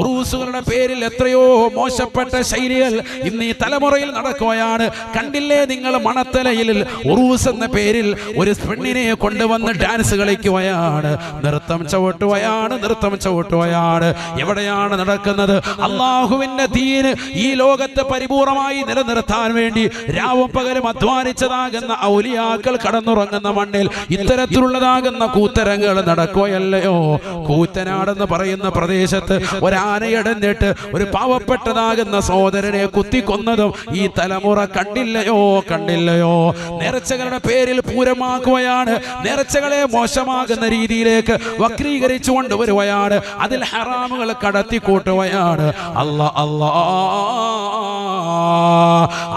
ഉറൂസുകളുടെ പേരിൽ എത്രയോ മോശപ്പെട്ട ശൈലികൾ ഇന്ന് ഈ തലമുറയിൽ നടക്കുകയാണ്. കണ്ടില്ലേ നിങ്ങൾ മണത്തലയിൽ ഉറൂസ് എന്ന പേരിൽ ഒരു പെണ്ണിനെ കൊണ്ടുവന്ന് ഡാൻസ് കളിക്കുകയാണ്. നൃത്തം ചവിട്ടുകയാണ് നൃത്തം ചവിട്ടുകയാണ്. എവിടെയാണ് നടക്കുന്നത്? അള്ളാഹുവിന്റെ തീന് ഈ ലോകത്തെ പരിപൂർണമായി നിലനിർത്താൻ വേണ്ടി രാവും പകലും അധ്വാനിച്ചതാകുന്ന ഔലിയാക്കൾ കടന്നുറങ്ങുന്ന മണ്ണിൽ ഇത്തരത്തിലുള്ളതാകുന്ന കൂത്തരങ്ങൾ നടക്കുകയല്ലയോ? കൂത്തനാടെന്ന് പറയുന്ന പ്രദേശത്ത് ഒരാനയടഞ്ഞിട്ട് ഒരു പാവപ്പെട്ടതാകുന്ന സഹോദരനെ കുത്തിക്കൊന്നതും ഈ തലമുറ കണ്ടില്ലയോ കണ്ടില്ലയോ? നേർച്ചകളുടെ പേരിൽ പൂരമാക്കുകയാണ് നേർച്ചകളെ മോശമാകുന്ന രീതിയിലേക്ക് വക്രീകരിച്ചു കൊണ്ടുവരുകയാണ് അതിൽ ഹറാമുകൾ കടത്തിക്കൂട്ടുകയാണ്. അല്ല അല്ലാ.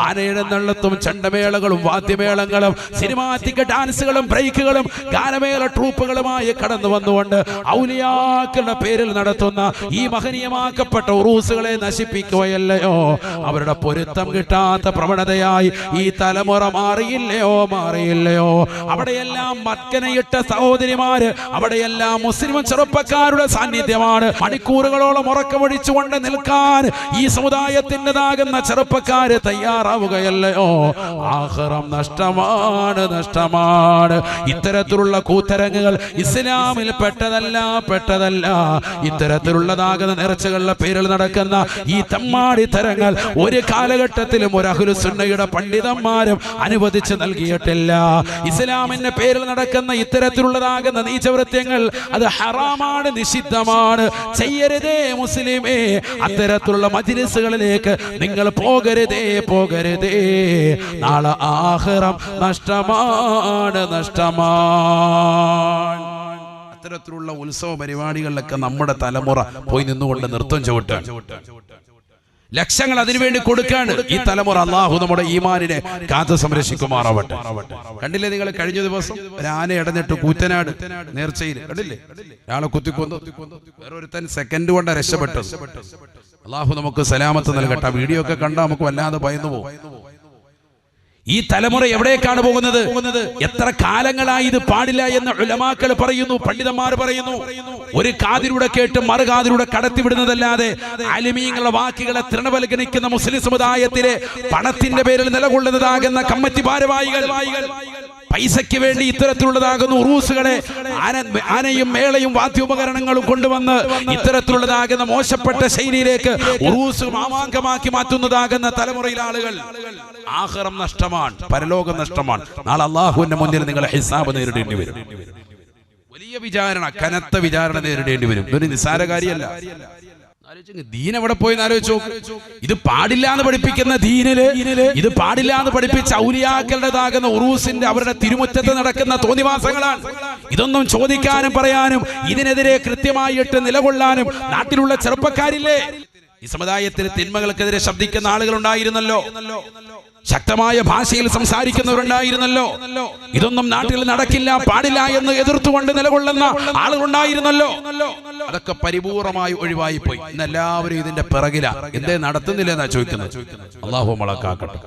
ആനയുടെ നള്ളത്തും ചണ്ടമേളകളും വാദ്യമേളങ്ങളും സിനിമാറ്റിക് ഡാൻസുകളും ബ്രേക്കുകളും ഗാനമേള ട്രൂപ്പുകളുമായി കടന്നു വന്നുകൊണ്ട് ഔലിയാക്കളുടെ പേരിൽ നടത്തുന്ന ഈ മഹനീയമാക്കപ്പെട്ട ഉറൂസുകളെ നശിപ്പിക്കുകയല്ലയോ? അവരുടെ പൊരുത്തം കിട്ടാത്ത പ്രവണതയായി ഈ തലമുറ മാറിയില്ലയോ? മാറിയില്ലയോ? അവിടെയെല്ലാം മക്കനയിട്ട സഹോദരിമാര് അവിടെയെല്ലാം മുസ്ലിം ചെറുപ്പക്കാരുടെ സാന്നിധ്യമാണ്. മണിക്കൂറുകളോളം ഉറക്കമൊഴിച്ചുകൊണ്ട് നിൽക്കാൻ ഈ സമുദായത്തിന്റെതാകുന്ന ചെറുപ്പക്കാര് തയ്യാറാവുകയല്ലയോ ആഹ്റം നഷ്ടമാണ് നഷ്ടമാണ്. ഇത്തരത്തിലുള്ള കൂത്തരങ്ങുകൾ ഇസ്ലാമിൽ പെട്ടതല്ല പെട്ടതല്ല. ഇത്തരത്തിലുള്ളതാകുന്ന നേർച്ചകളുടെ പേരിൽ നടക്കുന്ന ഈ തമ്മാടി തരങ്ങൾ ഒരു കാലഘട്ടത്തിലും ഒരു അഹുലുസുന്നയുടെ പണ്ഡിതന്മാരും അനുവദിച്ച് നൽകിയിട്ടില്ല. ഇസ്ലാമിന്റെ പേരിൽ നടക്കുന്ന ഇത്തരത്തിലുള്ളതാകുന്ന നീചവൃത്യങ്ങൾ അത് ഹറാമാണ് നിഷിദ്ധമാണ്. ചെയ്യരുതേ മുസ്ലിമേ. അത്തരത്തിലുള്ള മജിലിസുകളിലേക്ക് നിങ്ങൾ പോകരുതേ പോകരുതേ. നാളെ ആഹ്റം നഷ്ടമാണ് നഷ്ടമാണ്. അത്തരത്തിലുള്ള ഉത്സവ പരിപാടികളിലൊക്കെ നമ്മുടെ തലമുറ പോയി നിന്നുകൊണ്ട് നൃത്തം ചവിട്ടാൻ ലക്ഷങ്ങൾ അതിനുവേണ്ടി കൊടുക്കാണ്. ഈ തലമുറ അള്ളാഹു നമ്മുടെ ഈമാനിനെ കാത്തു സംരക്ഷിക്കുമാറാവട്ടെ. കണ്ടില്ലേ നിങ്ങൾ കഴിഞ്ഞ ദിവസം ഒരു ആന ഇടഞ്ഞിട്ട് കൂറ്റനാട് നേർച്ചയിൽ കണ്ടില്ലേ? ഒരാളെ കുത്തിക്കൊന്നു. വേറൊരുത്തൻ സെക്കൻഡ് കൊണ്ട് രക്ഷപ്പെട്ടു. അള്ളാഹു നമുക്ക് സലാമത്ത് നൽകട്ടെ. ആ വീഡിയോ ഒക്കെ കണ്ടാൽ നമുക്ക് വല്ലാതെ ഭയന്നു പോകും. ഈ തലമുറ എവിടേക്കാണ് പോകുന്നത്? എത്ര കാലങ്ങളായി ഇത് പാടില്ല എന്ന് ഉലമാക്കൾ പറയുന്നു പണ്ഡിതന്മാർ പറയുന്നു. ഒരു കാതിലൂടെ കേട്ട് മറുകാതിലൂടെ കടത്തിവിടുന്നതല്ലാതെ അലിമീങ്ങളുടെ വാക്കുകളെ തൃണവൽഗണിക്കുന്ന മുസ്ലിം സമുദായത്തിലെ പണത്തിന്റെ പേരിൽ നിലകൊള്ളുന്നതാകുന്ന കമ്മറ്റി ഭാരവാഹികൾ. പൈസയ്ക്ക് വേണ്ടി ഇത്തരത്തിലുള്ളതാകുന്ന ഉറൂസുകളെ ആന ആനയും മേളയും വാദ്യോപകരണങ്ങളും കൊണ്ടുവന്ന് ഇത്തരത്തിലുള്ളതാകുന്ന മോശപ്പെട്ട ശൈലിയിലേക്ക് ഉറൂസ് മാമാങ്കമാക്കി മാറ്റുന്നതാകുന്ന തലമുറയിൽ ആളുകൾ. ആഹ്റം നഷ്ടമാണ് പരലോകം നഷ്ടമാണ്. നാളെ അള്ളാഹുവിന്റെ മുന്നിൽ നിങ്ങൾ ഹിസാബ് നേരിടേണ്ടി വരും. വലിയ വിചാരണ കനത്ത വിചാരണ നേരിടേണ്ടി വരും. ഇതൊരു നിസ്സാര കാര്യമല്ല ദീൻ എവിടെ പോയി ആലോചിച്ചു ഇത് പാടില്ല എന്ന് പഠിപ്പിക്കുന്ന ദീനിൽ ഇത് പാടില്ല എന്ന് പഠിപ്പിച്ച ഔലിയാക്കളുടേതാകുന്ന ഉറൂസിന്റെ അവരുടെ തിരുമുറ്റത്ത് നടക്കുന്ന തോന്നിവാസങ്ങളാണ്. ഇതൊന്നും ചോദിക്കാനും പറയാനും ഇതിനെതിരെ കൃത്യമായിട്ട് നിലകൊള്ളാനും നാട്ടിലുള്ള ചെറുപ്പക്കാരില്ലേ? ഈ സമുദായത്തിന് തിന്മകൾക്കെതിരെ ശബ്ദിക്കുന്ന ആളുകളുണ്ടായിരുന്നല്ലോ. ശക്തമായ ഭാഷയിൽ സംസാരിക്കുന്നവരുണ്ടായിരുന്നല്ലോ. ഇതൊന്നും നാട്ടിൽ നടക്കില്ല പാടില്ല എന്ന് എതിർത്തുകൊണ്ട് നിലകൊള്ളുന്ന ആളുകളുണ്ടായിരുന്നല്ലോ. അതൊക്കെ പരിപൂർണമായി ഒഴിവായി പോയി ഇന്ന് എല്ലാവരും ഇതിന്റെ പിറകില. എന്തേ നടത്തുന്നില്ല എന്നാ ചോദിക്കുന്നത് അള്ളാഹു മുളക്കാക്കട്ടെ